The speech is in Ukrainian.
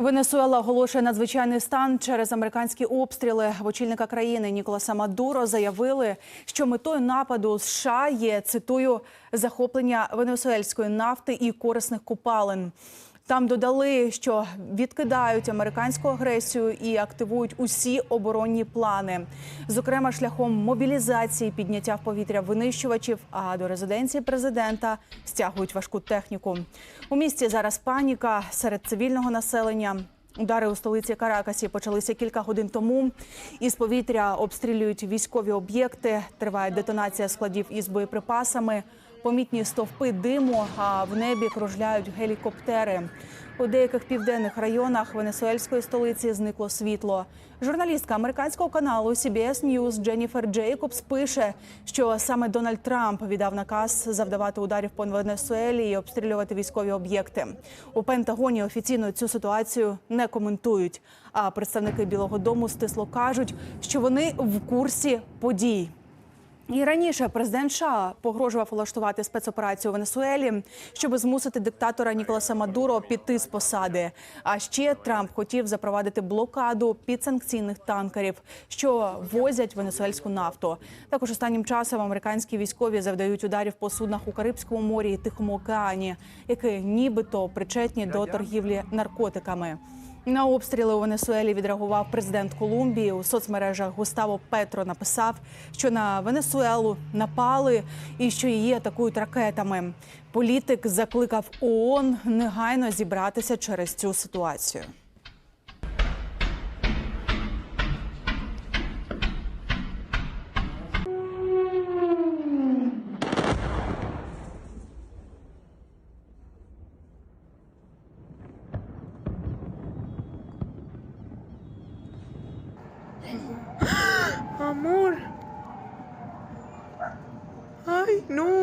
Венесуела оголошує надзвичайний стан через американські обстріли. В очільника країни Ніколаса Мадуро заявили, що метою нападу США є цитую захоплення венесуельської нафти і корисних копалин. Там додали, що відкидають американську агресію і активують усі оборонні плани, зокрема шляхом мобілізації, підняття в повітря винищувачів. А до резиденції президента стягують важку техніку. У місті зараз паніка серед цивільного населення. Удари у столиці Каракасі почалися кілька годин тому. Із повітря обстрілюють військові об'єкти. Триває детонація складів із боєприпасами. Помітні стовпи диму, а в небі кружляють гелікоптери. У деяких південних районах венесуельської столиці зникло світло. Журналістка американського каналу CBS News Дженніфер Джейкобс пише, що саме Дональд Трамп віддав наказ завдавати ударів по Венесуелі і обстрілювати військові об'єкти. У Пентагоні офіційно цю ситуацію не коментують. А представники Білого Дому стисло кажуть, що вони в курсі подій. І раніше президент США погрожував влаштувати спецоперацію у Венесуелі, щоб змусити диктатора Ніколаса Мадуро піти з посади. А ще Трамп хотів запровадити блокаду підсанкційних танкерів, що возять венесуельську нафту. Також останнім часом американські військові завдають ударів по суднах у Карибському морі і Тихому океані, які нібито причетні до торгівлі наркотиками. На обстріли у Венесуелі відреагував президент Колумбії. У соцмережах Густаво Петро написав, що на Венесуелу напали і що її атакують ракетами. Політик закликав ООН негайно зібратися через цю ситуацію. Amor. Ay, no.